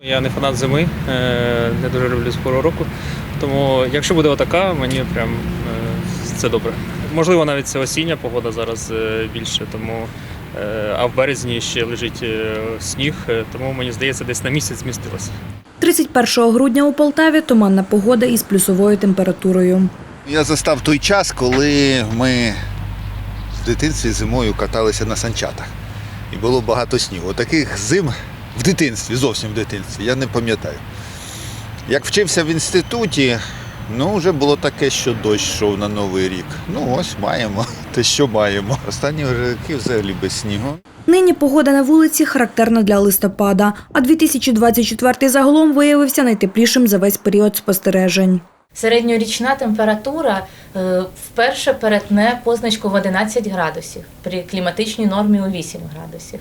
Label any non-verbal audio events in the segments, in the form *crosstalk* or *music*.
Я не фанат зими, е, не дуже люблю спору року. Тому якщо буде отака, мені прям е, це добре. Можливо, навіть це осіння погода зараз е, більше, тому а в березні ще лежить сніг, тому мені здається, десь на місяць змістилося. 31 грудня у Полтаві туманна погода із плюсовою температурою. Я застав той час, коли ми в дитинстві зимою каталися на санчатах. І було багато снігу. Таких зим в дитинстві, зовсім в дитинстві, я не пам'ятаю. Як вчився в інституті, ну вже було таке, що дощ йшов на Новий рік. Ну ось маємо *laughs* те, що маємо. Останні роки взагалі без снігу. Нині погода на вулиці характерна для листопада, а 2024 загалом виявився найтеплішим за весь період спостережень. Середньорічна температура е, вперше перетне позначку в 11 градусів при кліматичній нормі у 8 градусів.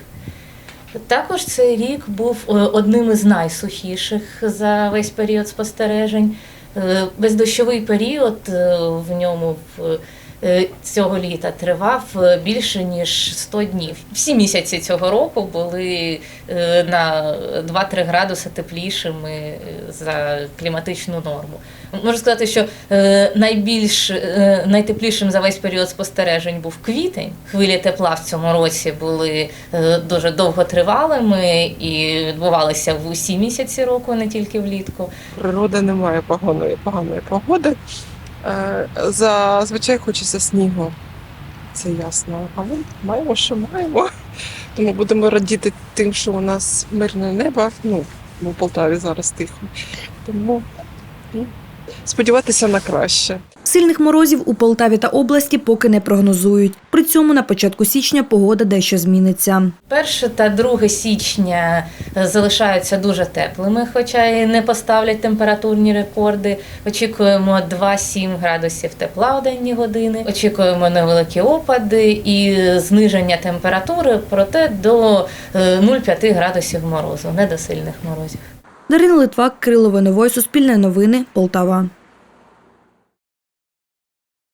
Також цей рік був е, одним із найсухіших за весь період спостережень. Бездощовий період е, в ньому в- цього літа тривав е, більше ніж 100 днів. Всі місяці цього року були е, на 2-3 градуси теплішими е, за кліматичну норму. Можу сказати, що е, найбільш е, найтеплішим за весь період спостережень був квітень. Хвилі тепла в цьому році були е, дуже довготривалими і відбувалися в усі місяці року, не тільки влітку. Природа не має поганої, поганої погоди. Е, Зазвичай хочеться снігу. Це ясно. А ми маємо, що маємо. Тому будемо радіти тим, що у нас мирне небо. Ну, в Полтаві зараз тихо. Тому сподіватися на краще. Сильних морозів у Полтаві та області поки не прогнозують. При цьому на початку січня погода дещо зміниться. 1 та 2 січня е, залишаються дуже теплими, хоча і не поставлять температурні рекорди. Очікуємо 2-7 градусів тепла у денні години. Очікуємо невеликі опади і зниження температури, проте до е, 0,5 градусів морозу, не до сильних морозів. Дарина Литвак, Кирило Виновой, Суспільне новини, Полтава.